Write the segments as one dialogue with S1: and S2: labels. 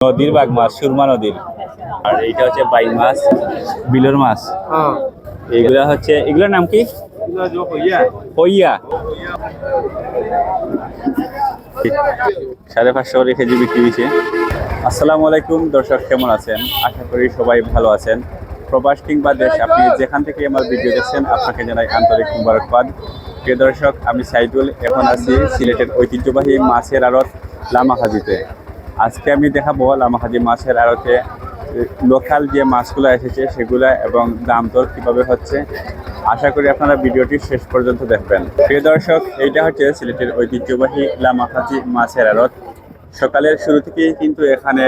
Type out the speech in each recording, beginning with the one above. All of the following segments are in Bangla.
S1: নদীর বাঘ মাছ সুরমা নদীর। আর এইটা হচ্ছে বাইক মাছ বিলোর মাছ।
S2: হ্যাঁ।
S1: এইগুলা হচ্ছে এগুলোর নাম কি? হইয়া। সাড়ে পাঁচশো করে কেজি বিক্রি হয়েছে। আসসালামু আলাইকুম দর্শক কেমন আছেন? আশা করি সবাই ভালো আছেন। প্রবাস কিংবা দেশ আপনি যেখান থেকে আমার ভিডিও দেখছেন আপনাকে জানাই আন্তরিক মুবারকবাদ। প্রিয় দর্শক আমি সাইদুল এখন আছি সিলেটের ঐতিহ্যবাহী মাছের আড়ত লামাহাজিতে আজকে আমি দেখাবো লামাহাজি মাছের আড়তে লোকাল যে মাছগুলো এসেছে সেগুলো এবং দাম দর কীভাবে হচ্ছে। আশা করি আপনারা ভিডিওটি শেষ পর্যন্ত দেখবেন। প্রিয় দর্শক, এইটা হচ্ছে সিলেটের ঐতিহ্যবাহী লামাহাজি মাছের আড়ত। সকালের শুরু থেকেই কিন্তু এখানে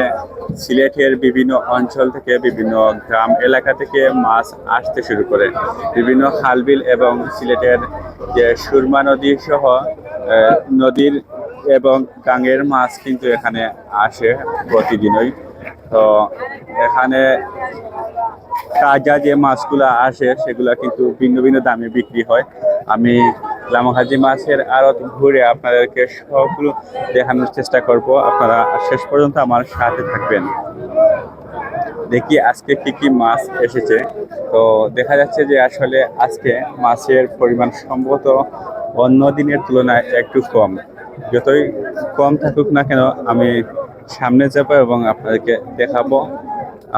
S1: সিলেটের বিভিন্ন অঞ্চল থেকে, বিভিন্ন গ্রাম এলাকা থেকে মাছ আসতে শুরু করে। বিভিন্ন খালবিল এবং সিলেটের যে সুরমা নদী সহ নদীর এবং গাঙের মাছ কিন্তু এখানে আসে প্রতিদিনই। তো এখানে তাজা যে মাছগুলো আসে, সেগুলা কিন্তু ভিন্ন ভিন্ন দামে বিক্রি হয়। আমি লামাহাজি মাছের আড়ত ঘুরে আপনাদেরকে সবগুলো দেখানোর চেষ্টা করব। আপনারা শেষ পর্যন্ত আমার সাথে থাকবেন। দেখি আজকে কি কি মাছ এসেছে। তো দেখা যাচ্ছে যে আসলে আজকে মাছের পরিমাণ সম্ভবত অন্য দিনের তুলনায় একটু কম। যতই কম থাকুক না কেন, আমি সামনে যাব এবং আপনাদেরকে দেখাবো।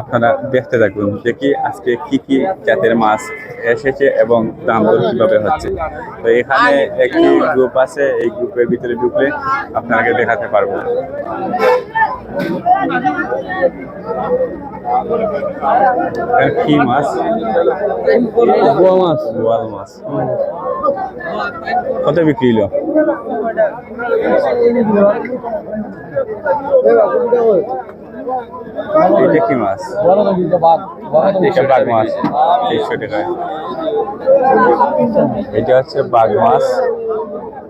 S1: আপনারা দেখতে থাকুন কি আজকে কি কি জাতের মাছ এসেছে এবং দাম দর কীভাবে হচ্ছে। তো এখানে একটি গ্রুপ আছে, এই গ্রুপের ভিতরে ঢুকলে আপনাকে দেখাতে পারব। কি মাছ।
S2: বোয়া মাছ।
S1: বোয়াল মাছ। কত বিক্রি হলো? এটা কি মাছ? এটা বাঘ মাছ। তেইশশো টাকায়। এটা হচ্ছে বাঘ মাছ। তিনশো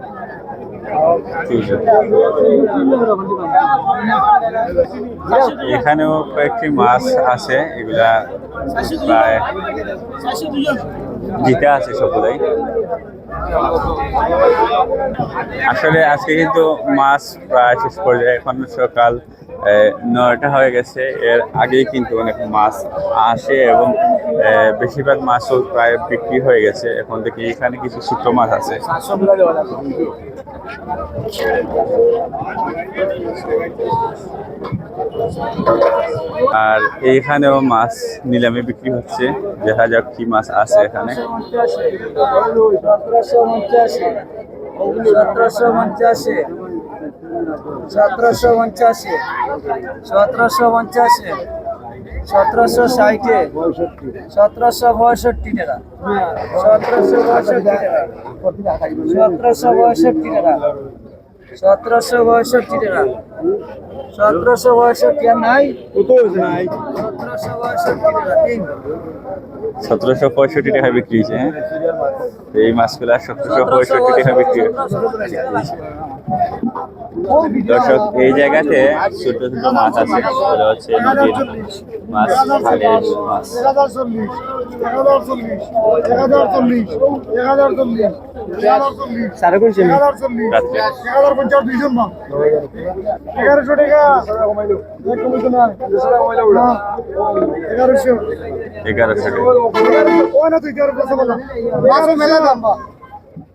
S1: এখানেও কয়েকটি মাছ আছে, এগুলা প্রায় জিতে আছে সবগুলাই আসলে আজকে কিন্তু মাছ প্রায় শেষ পর্যায়ে, এখন সকাল নয়টা হয়ে গেছে এর আগেই কিন্তু অনেক মাছ আসে এবং বেশিরভাগ মাছও প্রায় বিক্রি হয়ে গেছে এখন থেকে এখানে কিছু ছোট মাছ আছে আর এইখানেও মাছ নিলামে বিক্রি হচ্ছে দেখা যাক কি মাছ আছে এখানে
S2: সতেরোশো পঞ্চাশি সতেরোশো পঞ্চাশি। সতেরোশো পঞ্চাশি। সতেরোশো ষাটে। সতেরোশো পঁয়ষট্টি টাকা সতেরোশো পঁয়ষট্টি টাকা সতেরোশো পঁয়ষট্টি টাকা সতেরোশো পঁয়ষট্টি টাকা সতেরোশো পঁয়ষট্টি আর নাই? সতেরোশো পঁয়ষট্টি টাকা তিন।
S1: সতেরোশো পঁয়ষট্টি টাকা বিক্রি হয়েছে হ্যাঁ? এই মাছগুলা সতেরোশো পঁয়ষট্টি টাকা বিক্রি হয়েছে। দর্শক এই জায়গাতে ছোট ছোট মাছ আছে। হচ্ছে নদীর মাছ খালের মাছ।
S3: এগারোশো। টাকা এগারোশো
S1: টাকা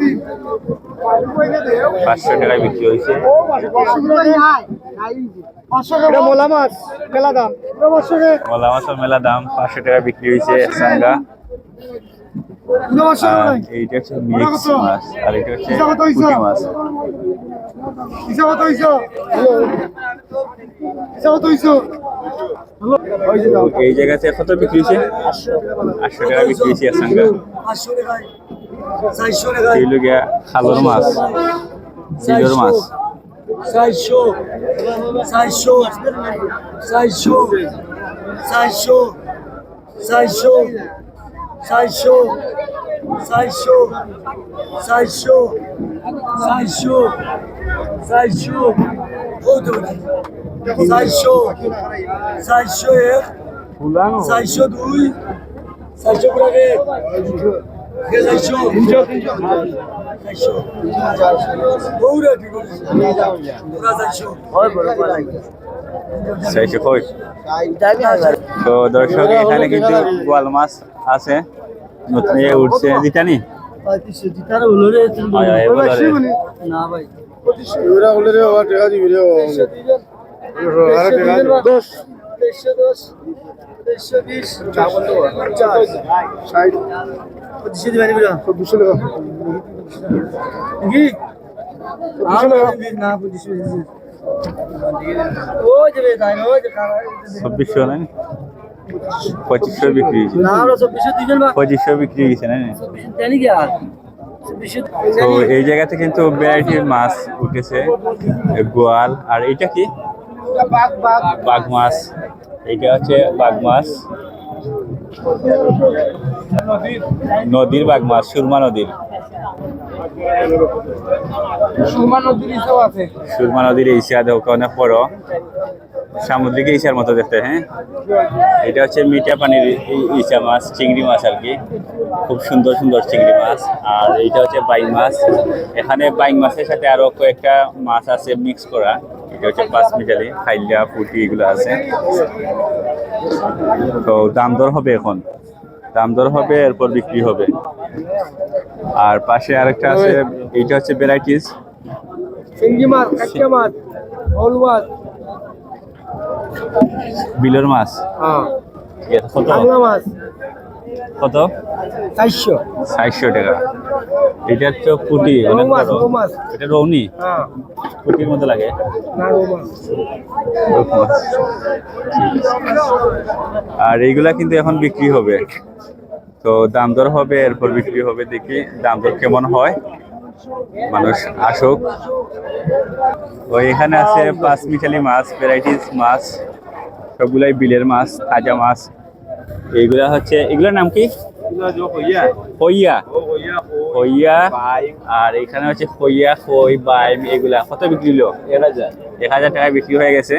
S3: দিন পাঁচশো
S1: বিক্রি হয়েছে।
S3: মাছ মেলা দাম।
S1: মেলা দাম। পাঁচশো টাকা বিক্রি হয়েছে আর এইটা হচ্ছে মিক্স মাছ আর এটা হচ্ছে পুঁটি মাছ। এই জায়গাতে কত বিক্রি হয়েছে? আটশো টাকা বিক্রি হয়েছে সাঙ্গা।
S2: পাঁচশো টাকায়
S1: এইগুলো গিয়া খালোর মাছ বিলোর মাছ।
S2: চারশো চারশো চারশো চারশো চারশো চারশো চারশো চারশো চারশো চারশো ও তো চারশো চারশো এক চারশো দুই চারশো পুরাকে চারশো চারশো। বৌরা কি করিস পুরা চারশো।
S1: চাইছে কই? তো দর্শক এখানে কিন্তু গোয়াল মাছ আছে। নতুন ইয়ে উঠছে।
S2: রে। না
S1: বিক্রি পঁচিশশো বিক্রি তো এই জায়গাতে কিন্তু ভ্যারাইটির মাছ উঠেছে, গোয়াল। আর এটা কি? বাঘ মাছ। এটা হচ্ছে বাঘ মাছ। নদীর বাঘ মাছ, সুরমা নদীর।
S3: সুরমা নদীর হিসাব আছে।
S1: সুরমা নদীর ইসা দেখো অনেক বড়। সামুদ্রিক ইসার মতো দেখতে হ্যাঁ? এটা হচ্ছে মিঠা পানির ইসা মাছ, চিংড়ি মাছ আর কি। খুব সুন্দর সুন্দর চিংড়ি মাছ। আর এইটা হচ্ছে বাইং মাছ। এখানে বাইং মাছের সাথে আরও কয়েকটা মাছ আছে মিক্স করা। এটা হচ্ছে পাঁচ মিটালি খাইলা, পুটি এগুলো আছে। তো দাম দর হবে এখন। দাম দর হবে, এরপর বিক্রি হবে। আর পাশে আরেকটা আছে এইটা হচ্ছে ভ্যারাইটিস
S2: চিংড়ি মাছ কাঁচা মাছ হল মাছ।
S1: বিলের মাছ।
S2: হ্যাঁ।
S1: এটা কত?
S2: মাছ।
S1: কত?
S2: চারশো।
S1: চারশো টাকা। এটা তো পুটি অনেক বড়। এটা রৌনি?
S2: হ্যাঁ।
S1: পুটির মতো লাগে। আর এইগুলা কিন্তু এখন বিক্রি হবে। তো দাম দর হবে এরপর বিক্রি হবে দেখি দাম দর কেমন হয়। মানুষ আসুক। ও এখানে আছে পাঁচ মিঠালি মাছ ভ্যারাইটিস মাছ সবগুলাই বিলের মাছ তাজা মাছ। এইগুলা হচ্ছে এগুলোর নাম কি? হইয়া। হইয়া। আর এখানে হচ্ছে হইয়া খই বাইম এগুলা। কত বিক্রি হলো এক হাজার। এক হাজার টাকা বিক্রি হয়ে গেছে।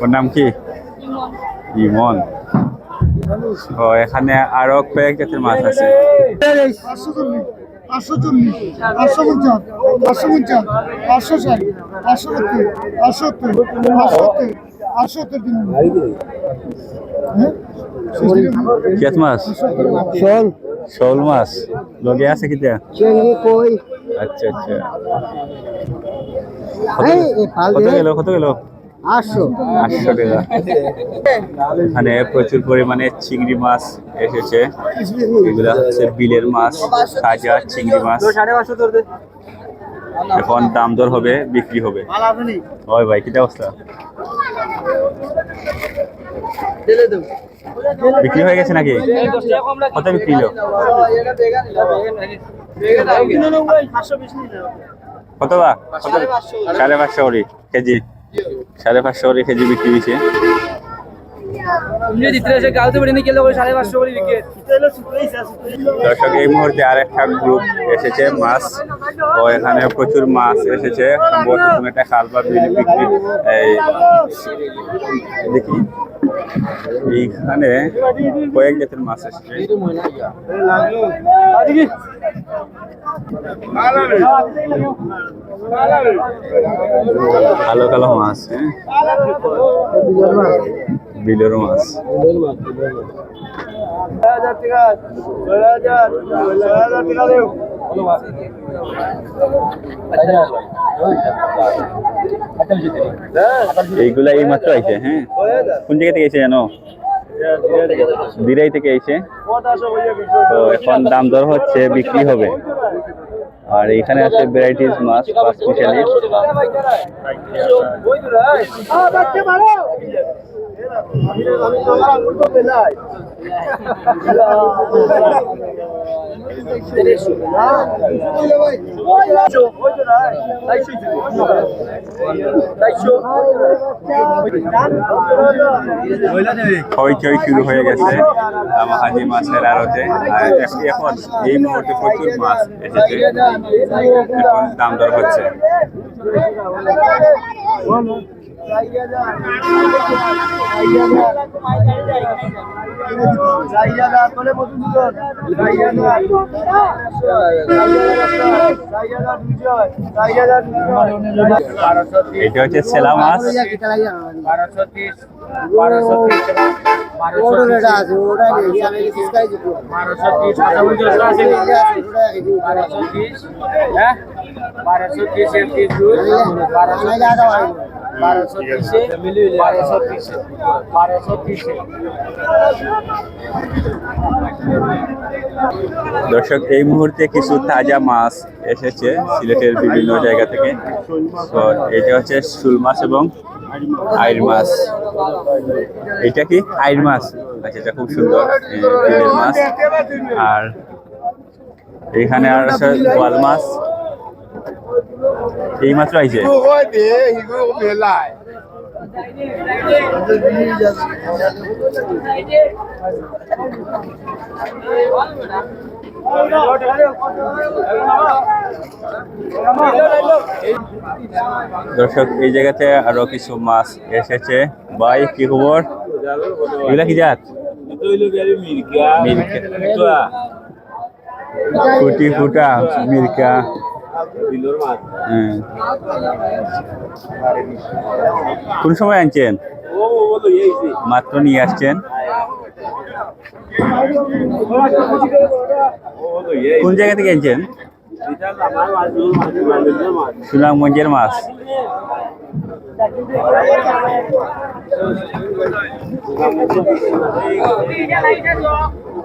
S1: ওর নাম কি? ইমন। ও এখানে আরও কয়েক জাতের মাছ আছে।
S3: পাঁচশো চল্লিশ পাঁচশো পাঁচশো পঞ্চাশ পাঁচশো পঞ্চাশ পাঁচশো ষাট পাঁচশো সত্তর পাঁচশো সত্তর পাঁচশো সত্তর পাঁচশো সত্তর দিন।
S1: কেত মাছ?
S2: শোল।
S1: শোল মাছ। লগে আছে
S2: কই?
S1: আচ্ছা আচ্ছা। কত গেল কত গেল?
S2: আটশো।
S1: আটশো টাকা। এখানে প্রচুর পরিমাণে চিংড়ি মাছ এসেছে। এগুলা হচ্ছে বিলের মাছ তাজা চিংড়ি মাছ। এখন দাম দর হবে বিক্রি হবে। ওই ভাই কিটা অবস্থা? বিক্রি হয়ে গেছে নাকি? কত বিক্রি হলো? কত বা সাড়ে পাঁচশো করে কেজি। সাড়ে পাঁচশো করে কেজি বিক্রি হয়েছে। দর্শক, এই মুহূর্তে আর একটা গ্রুপ এসেছে, মাছ। ও, এখানে প্রচুর মাছ এসেছে। সম্ভবত একটা খাল বা বিল বিক্রি, এই, দেখি। এইখানে কয়েক জাতের মাছ এসেছে। কালো কালো মাছ হ্যাঁ। বিলের মাছ। এইগুলা এই মাত্র আইছে হ্যাঁ? কোন জায়গা থেকে এসে জানো? দিরাই থেকে এসে তো এখন দাম দর হচ্ছে বিক্রি হবে। আর এখানে আছে ভ্যারাইটিস মাছ পাঁচ স্পেশালি হইচই শুরু হয়ে গেছে হাজি মাছের আড়তে এখন এই মুহূর্তে প্রচুর মাছ এসেছে। এখন দাম দর হচ্ছে। এটা হচ্ছে সেলা মাছ।
S2: বারোশো তিরিশে। তিরিশ দুই বারোশো তিরিশে বারোশো তিরিশে।
S1: দর্শক, এই মুহূর্তে কিছু তাজা মাছ এসেছে সিলেটের বিভিন্ন জায়গা থেকে। তো এটা হচ্ছে শুল মাছ এবং আইর মাছ। এটা কি? আইর মাছ? আচ্ছা এটা খুব সুন্দর মাছ। আর এখানে আর আছে মাছ। এই মাছ রয়েছে দর্শক এই জায়গাতে আরও কিছু মাছ এসেছে। ভাই কি খবর? এগুলা কি জাত? মিরকা ফুটি ফুটা মিরকা। কোন সময় আনছেন? মাত্র নিয়ে আসছেন? কোন জায়গা থেকে আনছেন? সুনামগঞ্জের মাছ।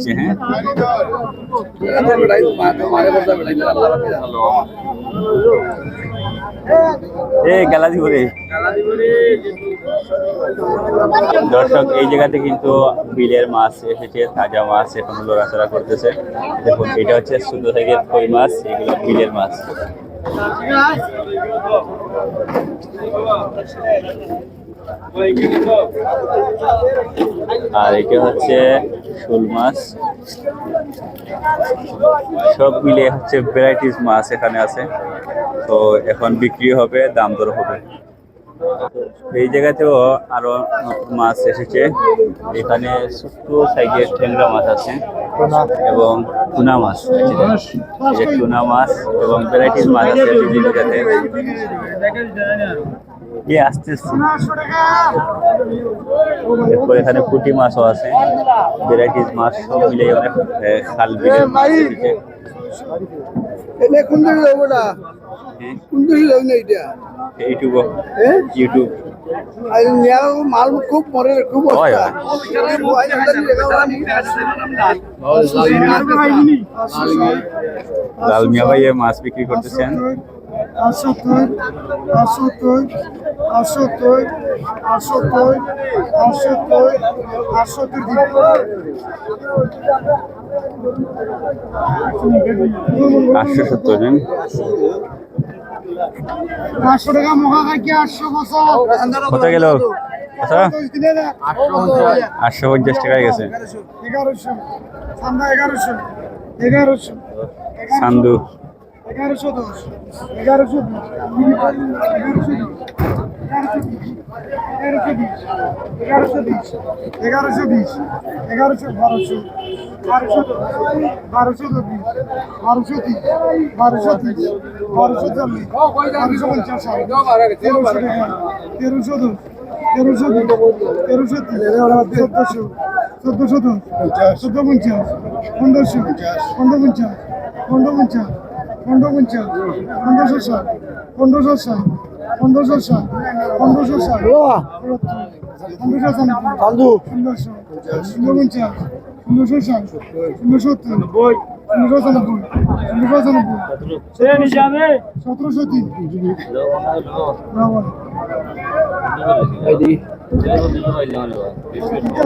S1: হয়েছে হ্যাঁ। দর্শক, এই জায়গাতে কিন্তু বিলের মাছ এসেছে তাজা মাছ এখন লড়াচড়া করতেছে। দেখুন, এটা হচ্ছে ছোট থেকে কই মাছ, এগুলো বিলের মাছ। আর এটা হচ্ছে শোল মাছ। সব মিলিয়ে হচ্ছে ভ্যারাইটিস মাছ এখানে আছে। তো এখন বিক্রি হবে, দাম দর হবে। এই জায়গাতেও আরও মাছ এসেছে। এখানে ছোট্ট সাইজের ঠেংরা মাছ আছে এবং টুনা মাছ টুনা মাছ এবং ভ্যারাইটিস মাছ আছে বিভিন্ন জাতের। এ আসতে আসতে এরপর এখানে পুঁটি মাছও আছে ভ্যারাইটিস মাছ সব মিলে অনেক খাল ইউটিউব
S3: হ্যাঁ?
S1: ইউটিউব
S3: মাল খুব মরে খুব
S1: লাল মিয়া ভাই মাছ বিক্রি করতেছেন।
S3: আটসত্তর আটসত্তর আটসত্তর আটসত্তর আটসত্তর আটসত্তর
S1: আটশো সত্তর জন।
S3: আটশো টাকা মহা খাইকে আটশো বছর
S1: কত গেল? কত আটশো পঞ্চাশ টাকায় গেছে।
S3: এগারোশো। এগারোশো। এগারোশো।
S1: সান্দু।
S3: এগারোশো দশ, এগারোশো বিশ এগারোশো বিশ এগারোশো বিশ এগারোশো বিশ, এগারোশো বারোশো বারোশো বারোশো বিশ বারোশো তিরিশ বারোশো তিরিশ, বারোশো চল্লিশ, বারোশো পঞ্চাশ, তেরোশো তেরোশো দশ, তেরোশো তেরোশো তিন চোদ্দশো চোদ্দশো দশ, চোদ্দ পঞ্চাশ, পনেরোশো, পনেরো পঞ্চাশ পনেরো পঞ্চাশ পনেরো পঞ্চাশ পনেরোশো ষাট পনেরোশো ষাট পনেরোশো ষাট পনেরোশো ষাট পনেরোশো ষাট ষোলোশো ষোলো পঞ্চাশ ষোলোশো ষাট ষোলোশো সাতানব্বই ষোলোশো সাতানব্বই সতেরোশো তিন।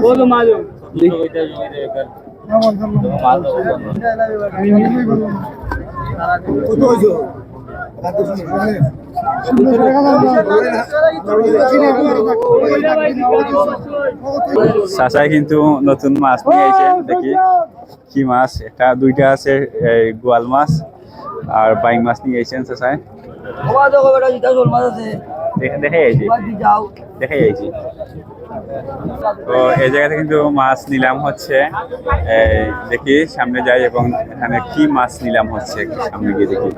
S2: বলো মালুম
S1: চাচাই কিন্তু নতুন মাছ নিয়ে আইছেন দেখি কি মাছ, এটা দুইটা আছে গোয়াল মাছ আর বাইং মাছ নিয়ে আইছেন চাচাই।
S2: বাবা দেখো বেটা জিতা জল মাছ আছে।
S1: দেখে
S2: যাও।
S1: দেখে আইছি তো এই জায়গাতে কিন্তু মাছ নিলাম হচ্ছে। এই দেখি সামনে যাই এবং এখানে কি মাছ নিলাম হচ্ছে সামনে গিয়ে দেখি।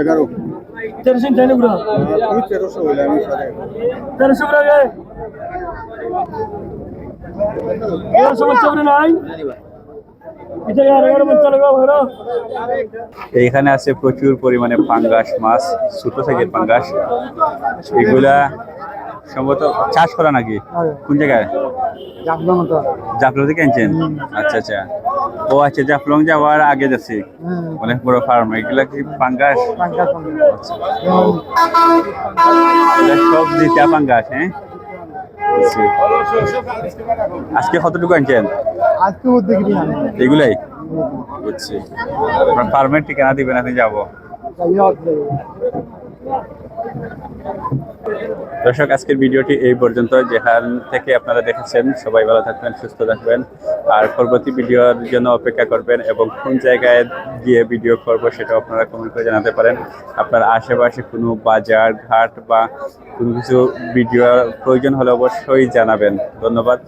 S3: এগারো।
S2: তেরোশো টাইনে গুলো
S3: তুমি তেরোশো হইলে আমি সাড়ে
S2: তেরোশো করে গে। তেরোশো বলছে নাই। এটা আর এগারো বলছে লাগা ঘর।
S1: এইখানে আছে প্রচুর পরিমাণে পাঙ্গাস মাছ ছোট সাইজের পাঙ্গাস। এগুলা সম্ভবত চাষ করা নাকি? কোন জায়গায়? জাফলং থেকে আনছেন? আচ্ছা আচ্ছা। ও আচ্ছা জাফলং যাওয়ার আগে যাচ্ছি। অনেক বড় ফার্ম এগুলা কি পাঙ্গাস? সব দিতা পাঙ্গাস হ্যাঁ? আজকে কতটুকু আনছেন? এগুলাই? বুঝছি আপনার ফার্মের ঠিকানা দিবেন আমি যাব। দর্শক, আজকের ভিডিওটি এই পর্যন্ত। যেখান থেকে আপনারা দেখেছেন, সবাই ভালো থাকবেন, সুস্থ থাকবেন। আর পরবর্তী ভিডিওর জন্য অপেক্ষা করবেন এবং কোন জায়গায় গিয়ে ভিডিও করব সেটা আপনারা কমেন্ট করে জানাতে পারেন। আপনার আশেপাশে কোনো বাজার, ঘাট বা কোনো কিছু ভিডিও প্রয়োজন হলে অবশ্যই জানাবেন। ধন্যবাদ।